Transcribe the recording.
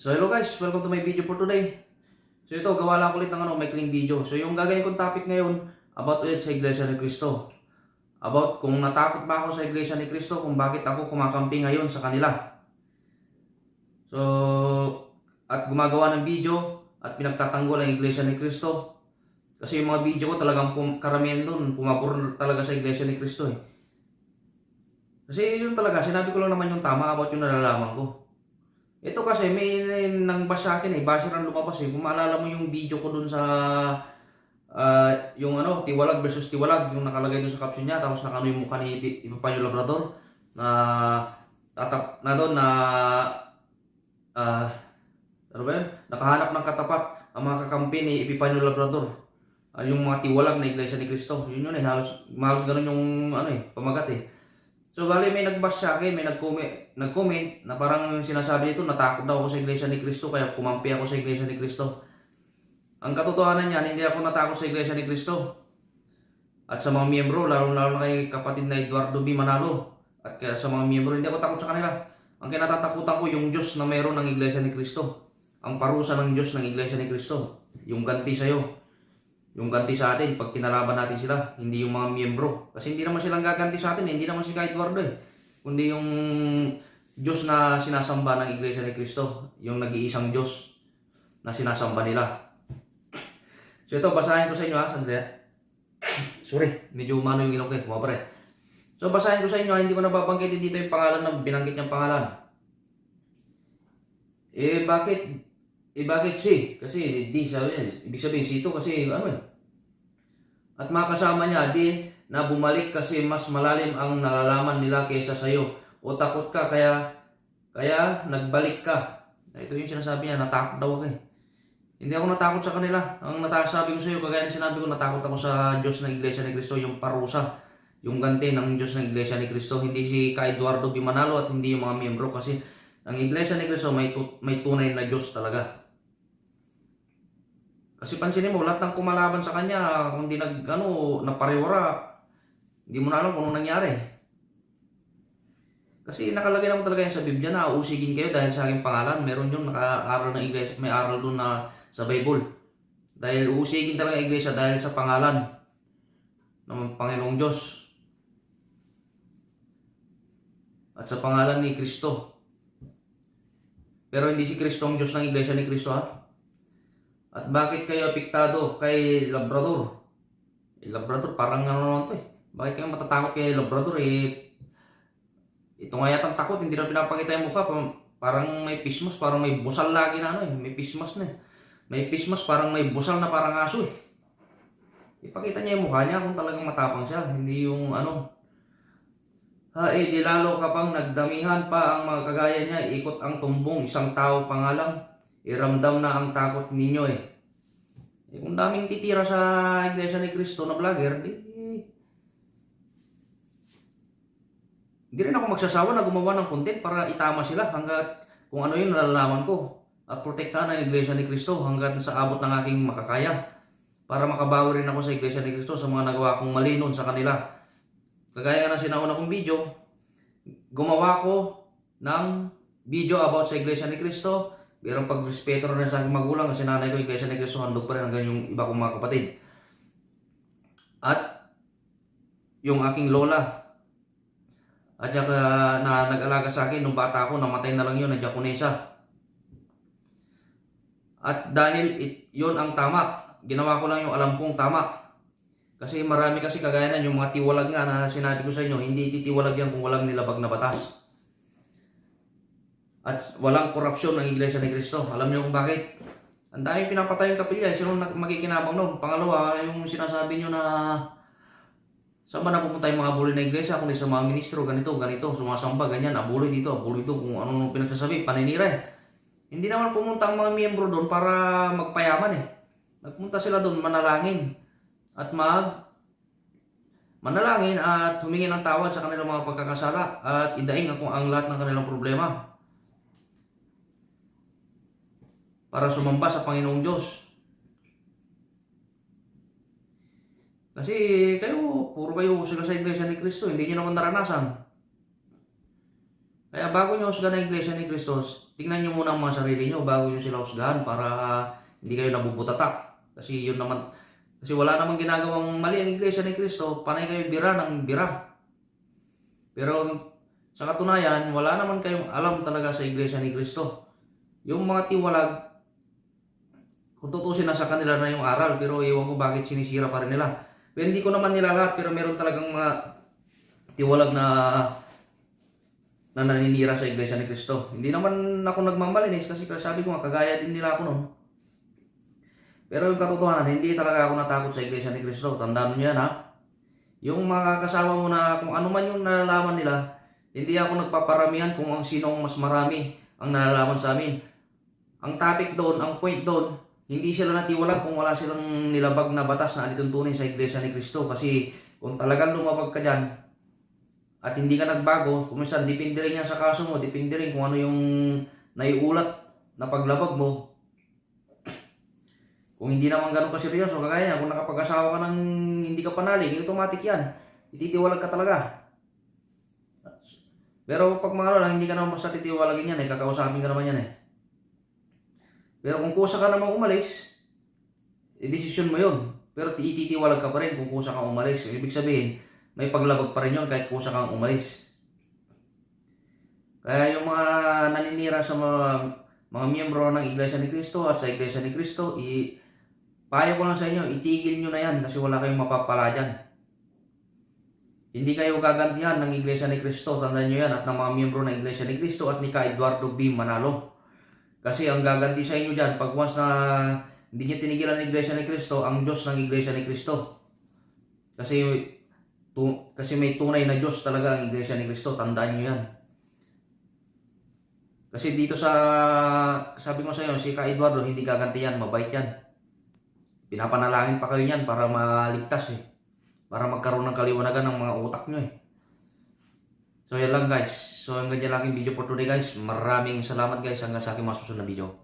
So hello guys, welcome to my video for today. So ito, gawa lang ulit ng ano, maikling video. So yung gagawin kong topic ngayon, about ulit sa Iglesia ni Cristo. About kung natakot ba ako sa Iglesia ni Cristo, kung bakit ako kumakampi ngayon sa kanila. So, at gumagawa ng video, at pinagtatanggol ang Iglesia ni Cristo. Kasi yung mga video ko talagang karamihan doon, pumapuro talaga sa Iglesia ni Cristo eh. Kasi yun talaga, sinabi ko lang naman yung tama about yung nalalaman ko. Ito kasi may nang bash sa akin eh, basher ang lumabas eh. Kung maalala mo yung video ko dun sa ah, yung ano, tiwalag versus tiwalag, yung nakalagay dun sa caption niya, tapos nakano yung mukha ni Ipapanyo Labrador na tatap na doon na ah ano ba yun? Nakahanap ng katapat ang mga kakampi ni Epipanyo Labrador. Ah, yung mga tiwalag na Iglesia ni Cristo. Yun yun eh, halos, halos ganun yung ano eh, pamagat eh. So bali may nagbash sa akin, may nag-comment, nag-comment na parang sinasabi nito natakot daw ako sa Iglesia ni Cristo kaya kumampi ako sa Iglesia ni Cristo. Ang katotohanan niyan, hindi ako natakot sa Iglesia ni Cristo. At sa mga miyembro, lalo-lalo na kay kapatid na Eduardo B. Manalo. At kaya sa mga miyembro, hindi ako takot sa kanila. Ang kinatatakutan ko yung Diyos na meron ng Iglesia ni Cristo. Ang parusa ng Diyos ng Iglesia ni Cristo. Yung ganti sa'yo. Yung ganti sa atin pag kinalaban natin sila, hindi yung mga miyembro. Kasi hindi naman silang gaganti sa atin, eh. hindi naman si Kay Eduardo eh. Kundi yung Diyos na sinasamba ng Iglesia ni Cristo, yung nag-iisang Diyos na sinasamba nila. So ito, basahin ko sa inyo ha, sandali. Sorry, medyo umano yung ilong ko eh, kumabare. So basahin ko sa inyo, ha, hindi ko nababanggitin dito yung pangalan ng binanggit niyang pangalan. Eh bakit eh bakit si? Kasi di sabi niya, ibig sabihin si ito kasi ano eh. At mga niya din na bumalik kasi mas malalim ang nalalaman nila kaysa sa'yo. O takot ka kaya kaya nagbalik ka. Ito yung sinasabi niya, natakot daw ako eh. Hindi ako natakot sa kanila. Ang natasabi ko sa iyo, kagaya na sinabi ko, natakot ako sa Diyos ng Iglesia ni Cristo, yung parusa, yung ganti ng Diyos ng Iglesia ni Cristo. Hindi si Ka Eduardo B. Manalo at hindi yung mga miyembro kasi ang Iglesia ni Cristo may, may tunay na Diyos talaga. Kasi pansinin mo, lahat ng kumalaban sa kanya, kung di nag, ano, napariwara, hindi mo na alam kung anong nangyari. Kasi nakalagay naman talaga yan sa Biblia na usigin kayo dahil sa aking pangalan. Meron yung naka-aral ng iglesia, may aral doon na sa Bible. Dahil usigin talaga ang iglesia dahil sa pangalan ng Panginoong Diyos. At sa pangalan ni Kristo. Pero hindi si Kristo ang Diyos ng iglesia ni Kristo ha. At bakit kayo apektado kay Labrador? Eh, Labrador, parang ano naman to eh. Bakit kayo matatakot kay Labrador eh? Ito nga yatang takot, hindi na pinapakita yung mukha. Parang, may pismas, parang may busal lagi na ano eh. May pismas na eh. May pismas, parang may busal na parang aso eh. Ipakita niya yung mukha niya kung talagang matapang siya. Hindi yung ano. Ha eh, di lalo kapang nagdamihan pa ang mga kagaya niya. Ikot ang tumbong, isang tao pa lang. Iramdam na ang takot ninyo eh. eh kung daming titira sa Iglesia ni Cristo na vlogger, di, di rin ako magsasawa na gumawa ng content para itama sila hanggat kung ano yung nalalaman ko at protektahan ang Iglesia ni Cristo hanggat sa abot ng aking makakaya para makabawi rin ako sa Iglesia ni Cristo sa mga nagawa kong mali noon sa kanila. Kagaya ng sinauna kong video, gumawa ko ng video about sa Iglesia ni Cristo Merong pagrespeto rin sa aking magulang kasi nanay ko Iglesia ni Cristo handog pa rin hanggang yung iba kong mga kapatid. At yung aking lola at saka na nag-alaga sa akin nung bata ako, namatay na lang yun, na Japonesa. At dahil it, yun ang tama, ginawa ko lang yung alam kong tama. Kasi marami kasi kagaya na yung mga tiwalag nga na sinabi ko sa inyo, hindi titiwalag yan kung walang nilabag na batas. At walang korupsyon ng Iglesia ni Cristo. Alam niyo kung bakit? Ang dami pinapatay yung kapilya. Sino na makikinabang noon? Pangalawa, yung sinasabi niyo na saan ba napupunta yung mga abuloy na iglesia kundi sa mga ministro, ganito, ganito, sumasamba, ganyan, abuloy dito, abuloy dito, kung ano pinagsasabi, paninira eh. Hindi naman pumunta ang mga miyembro doon para magpayaman eh. Nagpunta sila doon manalangin at mag manalangin at humingi ng tawad sa kanilang mga pagkakasala at idaing ako ang lahat ng kanilang problema para sumamba sa Panginoong Diyos. Kasi kayo, puro kayo sila sa Iglesia ni Cristo, hindi nyo naman naranasan. Kaya bago nyo husgahan ang Iglesia ni Cristo, tingnan nyo muna ang mga sarili nyo bago nyo sila husgahan para hindi kayo nabubutatak. Kasi yun naman, kasi wala namang ginagawang mali ang Iglesia ni Cristo, panay kayo bira ng bira. Pero sa katunayan, wala naman kayong alam talaga sa Iglesia ni Cristo. Yung mga tiwalag, kung tutusin na sa kanila na yung aral, pero ewan ko bakit sinisira pa rin nila. Pero hindi ko naman nila lahat, pero meron talagang mga tiwalag na na naninira sa Iglesia ni Cristo. Hindi naman ako nagmamalinis kasi sabi ko nga, kagaya din nila ako noon. Pero yung katotohanan, hindi talaga ako natakot sa Iglesia ni Cristo. Tandaan mo yan ha. Yung mga kasama mo na kung ano man yung nalalaman nila, hindi ako nagpaparamihan kung ang sinong mas marami ang nalalaman sa amin. Ang topic doon, ang point doon, hindi sila natiwalag kung wala silang nilabag na batas na alituntunin sa Iglesia ni Cristo. Kasi kung talagang lumabag ka dyan, at hindi ka nagbago, kung minsan depende rin yan sa kaso mo, depende rin kung ano yung naiulat na paglabag mo. Kung hindi naman ganun kaseryoso, kagaya yan, kung nakapag-asawa ka ng hindi ka panalig, automatic yan. Ititiwalag ka talaga. Pero pag mga ano lang, hindi ka naman basta titiwalagin yan eh, kakausapin ka naman yan eh. Pero kung kusa ka namang umalis, eh, desisyon mo yun. Pero ititiwalag ka pa rin kung kusa kang umalis. Ibig sabihin, may paglabag pa rin yun kahit kusa kang umalis. Kaya yung mga naninira sa mga, mga miyembro ng Iglesia ni Cristo at sa Iglesia ni Cristo, i payo ko lang sa inyo, itigil nyo na yan kasi wala kayong mapapala dyan. Hindi kayo gagantihan ng Iglesia ni Cristo, tandaan nyo yan, at ng mga miyembro ng Iglesia ni Cristo at ni Ka Eduardo B. Manalo. Kasi ang gaganti sa inyo dyan, pag once na hindi nyo tinigilan ng Iglesia ni Cristo, ang Diyos ng Iglesia ni Cristo. Kasi tu, kasi may tunay na Diyos talaga ang Iglesia ni Cristo, tandaan nyo yan. Kasi dito sa, sabi ko sa inyo, si Ka Eduardo, hindi gaganti yan, mabait yan. Pinapanalangin pa kayo niyan para maligtas eh. Para magkaroon ng kaliwanagan ng mga utak nyo eh. So yan lang guys. So hanggang dyan lang aking video for today guys. Maraming salamat guys hanggang sa aking masusunod na video.